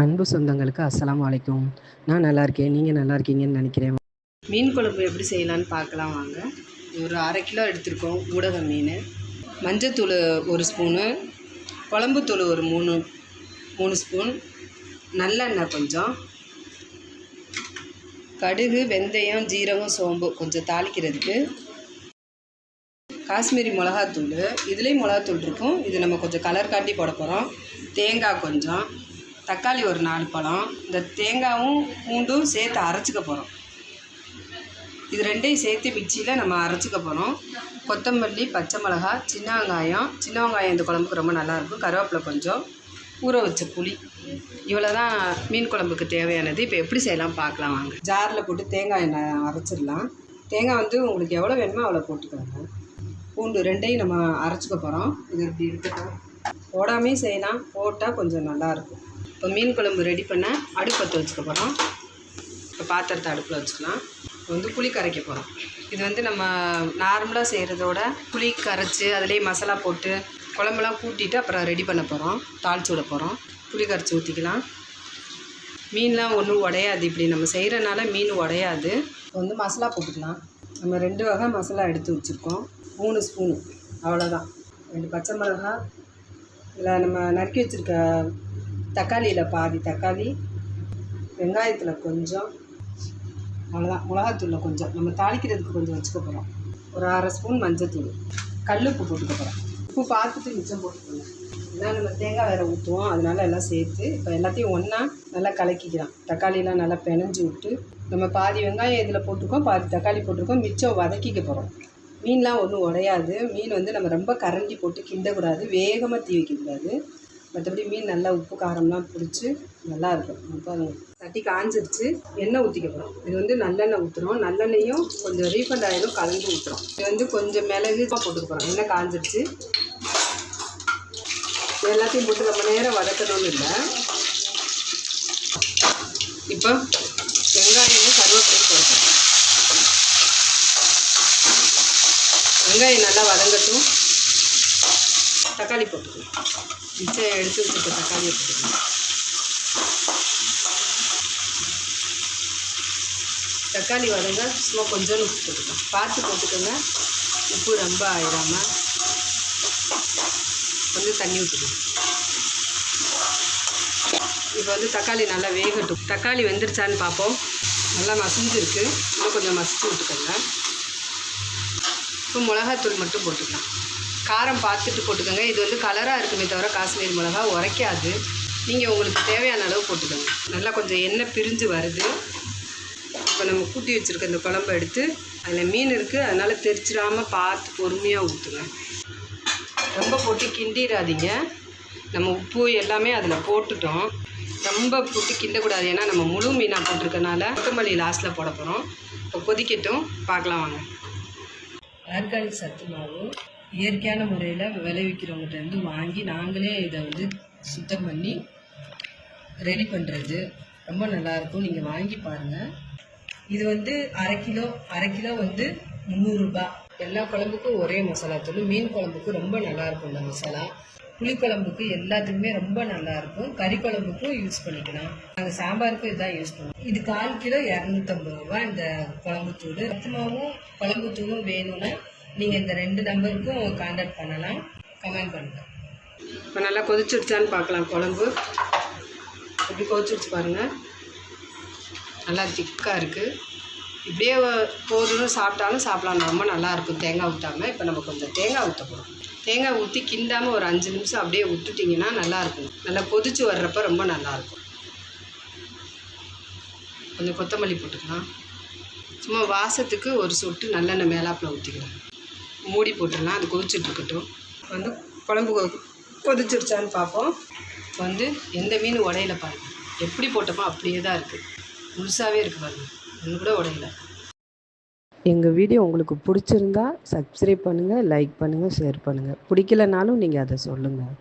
அன்பு சொந்தங்களுக்கு அஸ்லாம் வலைக்கும் நான் நல்லா இருக்கேன். நீங்கள் நல்லா இருக்கீங்கன்னு நினைக்கிறேன். மீன் குழம்பு எப்படி செய்யலான்னு பார்க்கலாம் வாங்க. ஒரு அரை கிலோ எடுத்திருக்கோம் ஊடக மீன். மஞ்சத்தூள் ஒரு ஸ்பூனு குழம்புத்தூள் ஒரு மூணு மூணு ஸ்பூன் நல்லெண்ணெய் கொஞ்சம். கடுகு வெந்தயம் ஜீரகம் சோம்பு கொஞ்சம் தாளிக்கிறதுக்கு. காஷ்மீரி மிளகாத்தூள். இதுலேயும் மிளகாத்தூள் இருக்கும். இது நம்ம கொஞ்சம் கலர் காட்டி போட போகிறோம் தேங்காய் கொஞ்சம். தக்காளி ஒரு நாலு பழம் இந்த தேங்காயும் பூண்டும் சேர்த்து அரைச்சிக்க போகிறோம் இது ரெண்டையும் சேர்த்து மிக்சியில் நம்ம அரைச்சிக்க போகிறோம் கொத்தமல்லி பச்சை மிளகா சின்ன வெங்காயம். சின்ன வெங்காயம் இந்த குழம்புக்கு ரொம்ப நல்லாயிருக்கும் கருவேப்பிலை கொஞ்சம் ஊற வச்ச புளி. இவ்வளோ தான் மீன் குழம்புக்கு தேவையானது. இப்போ எப்படி செய்யலாம் பார்க்கலாம் வாங்க. ஜாரில் போட்டு தேங்காய் எண்ணெய் அரைச்சிடலாம். தேங்காய் வந்து உங்களுக்கு எவ்வளோ வேணுமோ அவ்வளோ போட்டுக்கோங்க. பூண்டு ரெண்டையும் நம்ம அரைச்சிக்க போகிறோம் இது இப்படி இருக்கட்டும் போடாமையும் செய்யலாம். போட்டால் கொஞ்சம் நல்லாயிருக்கும் இப்போ மீன் குழம்பு ரெடி பண்ண அடுப்பு பற்ற வச்சுக்க போகிறோம் இப்போ பாத்திரத்தை அடுப்பில் வச்சுக்கலாம். இப்போ வந்து புளி கரைக்க போகிறோம் இது வந்து நம்ம நார்மலாக செய்கிறதோட புளி கரைச்சி அதுலேயே மசாலா போட்டு குழம்புலாம் கூட்டிட்டு அப்புறம் ரெடி பண்ண போகிறோம் தாளிச்சு விட போகிறோம் புளி கரைச்சி ஊற்றிக்கலாம் மீன்லாம் ஒன்றும் உடையாது. இப்படி நம்ம செய்கிறனால மீன் உடையாது. வந்து மசாலா போட்டுக்கலாம். நம்ம ரெண்டு வகை மசாலா எடுத்து வச்சுருக்கோம். மூணு ஸ்பூனு. அவ்வளோதான் ரெண்டு பச்சை மிளகாய் இதில் நம்ம நறுக்கி வச்சுருக்க தக்காளியில் பாதி தக்காளி வெங்காயத்தில் கொஞ்சம் அவ்வளோதான் மிளகாத்தூளில் கொஞ்சம். நம்ம தாளிக்கிறதுக்கு கொஞ்சம் வச்சுக்க போகிறோம் ஒரு அரை ஸ்பூன் மஞ்சத்தூள் கல் உப்பு போட்டுக்க போகிறோம் உப்பு பார்த்துட்டு மிச்சம் போட்டுக்கோங்க. ஏன்னா நம்ம தேங்காய் வேறு ஊற்றுவோம் அதனால எல்லாம் சேர்த்து இப்போ எல்லாத்தையும் ஒன்றா நல்லா கலக்கிக்கலாம். தக்காளியெலாம் நல்லா பிணைஞ்சி விட்டு நம்ம பாதி வெங்காயம் இதில் போட்டிருக்கோம் பாதி தக்காளி போட்டிருக்கோம் மிச்சம் வதக்கிக்க போகிறோம் மீன்லாம் ஒன்றும் உடையாது. மீன் வந்து நம்ம ரொம்ப கரண்டி போட்டு கிண்டக்கூடாது. வேகமாக தீ வைக்கக்கூடாது. மற்றபடி மீன் நல்லா உப்பு காரம்லாம் பிடிச்சி நல்லாயிருக்கும். அப்போ தட்டி காஞ்சிருச்சு. எண்ணெய் ஊற்றிக்க போகிறோம் இது வந்து நல்லெண்ணெய் ஊற்றுறோம் நல்லெண்ணெயும் கொஞ்சம் ரீஃபண்ட் ஆயிலும் கலந்து ஊற்றுறோம் இது வந்து கொஞ்சம் மிளகு போட்டுக்க போகிறோம் எண்ணெய் காஞ்சிருச்சு. இது எல்லாத்தையும் போட்டு ரொம்ப நேரம் வதக்கணும்னு இல்லை. இப்போ வெங்காயமும் கருவேப்பிலையும் போடுறோம் வெங்காயம் நல்லா வதங்கட்டும். தக்காளி போட்டுக்கலாம் மிச்சம் எடுத்து வச்சுருக்க தக்காளி போட்டுக்கலாம் தக்காளி வதங்க சும்மா கொஞ்சம் உப்பு போட்டுக்கலாம். பார்த்து போட்டுக்கோங்க. உப்பு ரொம்ப ஆயிடாமல் கொஞ்சம் தண்ணி ஊற்றிக்கணும் இப்போ வந்து தக்காளி நல்லா வேகட்டும். தக்காளி வெந்துருச்சான்னு பார்ப்போம். நல்லா மசிஞ்சிருக்கு. இன்னும் கொஞ்சம் மசிச்சு விட்டுக்கோங்க. இப்போ மிளகாத்தூள் மட்டும் போட்டுக்கலாம். காரம் பார்த்துட்டு போட்டுக்கோங்க. இது வந்து கலராக இருக்குமே தவிர காஷ்மீர் மிளகா உரைக்காது. நீங்கள் உங்களுக்கு தேவையான அளவு போட்டுக்கோங்க. நல்லா கொஞ்சம் எண்ணெய் பிரிஞ்சு வருது. இப்போ நம்ம கூட்டி வச்சுருக்க இந்த குழம்பு எடுத்து அதில் மீன் இருக்குது அதனால் தெரிச்சிடாமல் பார்த்து பொறுமையாக ஊற்றுங்க ரொம்ப போட்டு கிண்டிடாதீங்க. நம்ம உப்பு எல்லாமே அதில் போட்டுட்டோம். ரொம்ப போட்டு கிண்டக்கூடாது. ஏன்னா நம்ம முழு மீனாக போட்டிருக்கனால கொத்தமல்லி லாஸ்ட்டில் போட போகிறோம் இப்போ கொதிக்கட்டும். பார்க்கலாம் வாங்க. ஆர்கானிக் சத்து மாவு. இயற்கையான முறையில் விளைவிக்கிறவங்ககிட்ட இருந்து வாங்கி நாங்களே இதை வந்து சுத்தம் பண்ணி ரெடி பண்ணுறது ரொம்ப நல்லாயிருக்கும் நீங்கள் வாங்கி பாருங்கள் இது வந்து அரை கிலோ அரை கிலோ வந்து முந்நூறுரூபா எல்லா குழம்புக்கும் ஒரே மசாலா தூள். மீன் குழம்புக்கு ரொம்ப நல்லாயிருக்கும் இந்த மசாலா. புளிக்குழம்புக்கு எல்லாத்துக்குமே ரொம்ப நல்லாயிருக்கும் கறி குழம்புக்கும் யூஸ் பண்ணிக்கலாம். நாங்கள் சாம்பாருக்கும் இதுதான் யூஸ் பண்ணுவோம். இது கால் கிலோ இரநூத்தம்பது ரூபா இந்த குழம்பு தூள் ரத்தமாவும் குழம்பு தூளும் வேணும்னா நீங்கள் இந்த ரெண்டு நம்பருக்கும் கான்டாக்ட் பண்ணலாம். கமெண்ட் பண்ணுங்கள் இப்போ நல்லா கொதிச்சுடுச்சான்னு பார்க்கலாம். குழம்பு இப்படி கொதிச்சுடுச்சு பாருங்கள் நல்லா திக்காக இருக்குது இப்படியே போதும் சாப்பிட்டாலும் சாப்பிடலாம். ரொம்ப நல்லா இருக்கும் தேங்காய் ஊற்றாமல் இப்போ நம்ம கொஞ்சம் தேங்காய் ஊற்ற போகிறோம் தேங்காய் ஊற்றி கிண்டாமல் ஒரு அஞ்சு நிமிஷம் அப்படியே விட்டுட்டிங்கன்னா நல்லாயிருக்கும் நல்லா கொதிச்சு வர்றப்ப ரொம்ப நல்லாயிருக்கும் கொஞ்சம் கொத்தமல்லி போட்டுக்கலாம். சும்மா வாசத்துக்கு ஒரு சொட்டு நல்லெண்ணெய் மேலாப்பில் ஊற்றிக்கலாம் மூடி போட்டுடலாம். அது கொதிச்சுட்டு இருக்கட்டும் வந்து குழம்பு கொதிச்சிருச்சான்னு பார்ப்போம். வந்து எந்த மீன் உடையில பாருங்கள் எப்படி போட்டோமோ அப்படியே தான் இருக்குது முழுசாகவே இருக்குது பாருங்கள் ஒன்று கூட உடையல. எங்கள் வீடியோ உங்களுக்கு பிடிச்சிருந்தா சப்ஸ்கிரைப் பண்ணுங்கள் லைக் பண்ணுங்கள் ஷேர் பண்ணுங்கள் பிடிக்கலனாலும் நீங்கள் அதை சொல்லுங்கள்